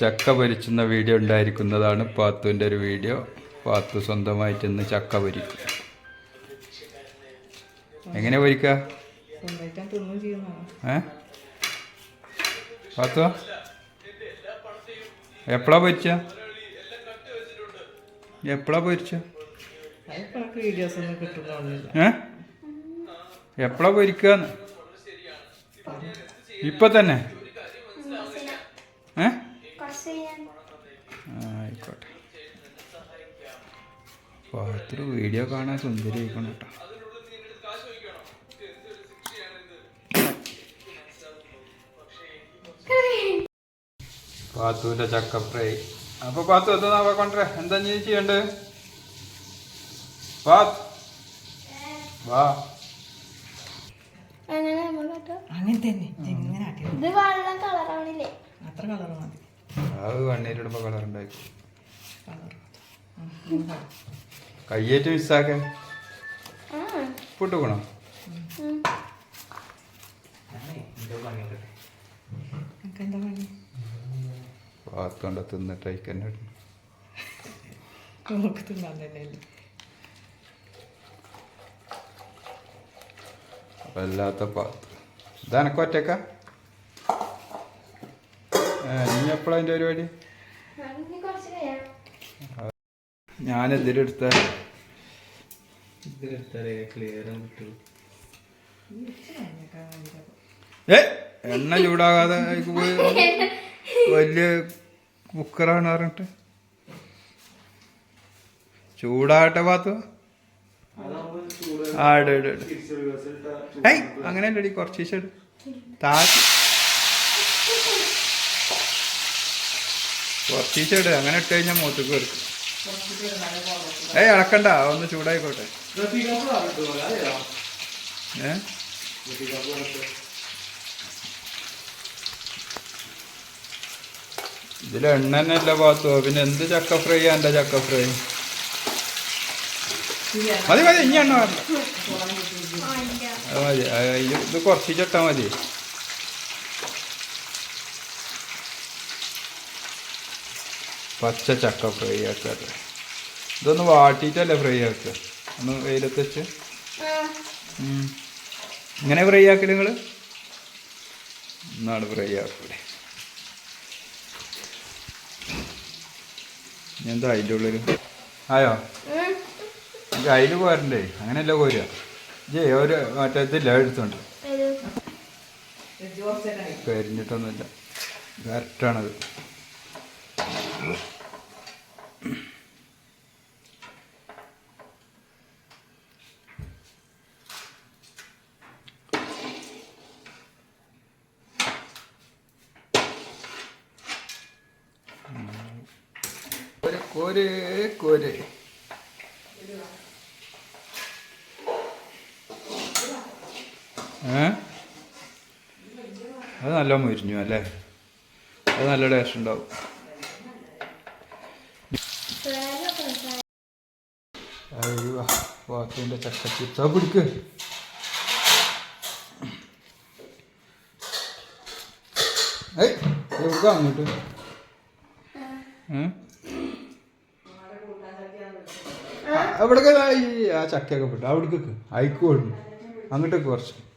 ചക്ക പൊരിച്ചുന്ന വീഡിയോ ഉണ്ടായിരിക്കുന്നതാണ് പാത്തുവിന്റെ ഒരു വീഡിയോ. പാത്തു സ്വന്തമായിട്ട് ഇന്ന് ചക്ക പൊരിക്കും. എങ്ങനെ പൊരിക്കുക ഏ? പാത്തു? എപ്പോഴാ പൊരിച്ച? എപ്പോഴാ പൊരിച്ച? ഏ? എപ്പോഴാ പൊരിക്കാന്ന്? ഇപ്പൊ തന്നെ? ഏ? ആയിക്കോട്ടെ. പാത്രം വീഡിയോ കാണാൻ സുന്ദരി ആയിക്കണം കേട്ടോ. പാത്തുവിന്റെ ചക്ക ഫ്രൈ അപ്പൊ പാത്തു എന്താ നാ കൊണ്ടേ എന്താ നീ ചെയ്യണ്ടേ? പാത്ത്. വാ. അങ്ങനെ തന്നെ. ഇത് വെള്ളം അത്ര കളർ മതി. അത് കണ്ണീരിടുമ്പോ കളർ ഉണ്ടാക്കി കയ്യേറ്റ് മിസ്സാക്കേ പൊട്ടുക്കണോ പാത്തോണ്ട തിന്നിട്ട് അയക്കന്നെ നമുക്ക് തിന്നാൻ വല്ലാത്ത പാത്ത് ഇതനക്ക് എപ്പോഴാ അതിന്റെ പരിപാടി? ഞാൻ ഏ എണ്ണ ചൂടാകാതെ വലിയ കുക്കറാണ് പറഞ്ഞിട്ട്. ചൂടാകട്ടെ പാത്തു. ആ ഇട് ഇട് അങ്ങനെ അല്ലടി കുറച്ച് ദിവസം ഇട് താഴെ കുറച്ച് ദിവസം ഇട് അങ്ങനെ ഇട്ട് കഴിഞ്ഞാൽ മൂത്തക്ക് വരും. ഏയ് ഇളക്കണ്ട ഒന്ന് ചൂടായിക്കോട്ടെ. ഏ? ഇതിൽ എണ്ണ തന്നെ അല്ല പാത്തോ. പിന്നെ എന്ത് ചക്ക ഫ്രൈ എന്റെ ചക്ക ഫ്രൈ? മതി മതി. ഇനി എണ്ണ വേണ്ട. അത് മതി. ആ, ഇത് ഇത് കുറച്ച് ചട്ടാ മതി. പച്ച ചക്ക ഫ്രൈ ആക്കാറ് ഇതൊന്ന് വാട്ടിയിട്ടല്ലേ ഫ്രൈ ആക്കുക? ഒന്ന് വെയിലത്ത് വെച്ച്. ഇങ്ങനെ ഫ്രൈ ആക്കൽ നിങ്ങൾ എന്നാണ് ഫ്രൈ ആക്കൂടെ. എന്താ അതിന്റെ ഉള്ളിൽ ആയോ? എനിക്ക് അതിൽ പോരണ്ടേ? അങ്ങനെയല്ല പോരുക ജേ ഒരു മറ്റേ ഇതില്ല എടുത്തുണ്ട്. കരിഞ്ഞിട്ടൊന്നുമില്ല. കറക്റ്റാണത്. കോര് കോര്. കോര് അത് നല്ല മുരിഞ്ഞു അല്ലേ? അത് നല്ല ടേസ്റ്റ് ഉണ്ടാവും. വാക്കിന്റെ ചക്ക പിടിക്ക്. അങ്ങോട്ട്? ഏ? അവിടെ ആ ചക്കയൊക്കെ പെട്ടു. അവിടേക്ക് അയക്ക് കൊടുന്നു അങ്ങോട്ടേക്ക് കുറച്ച്.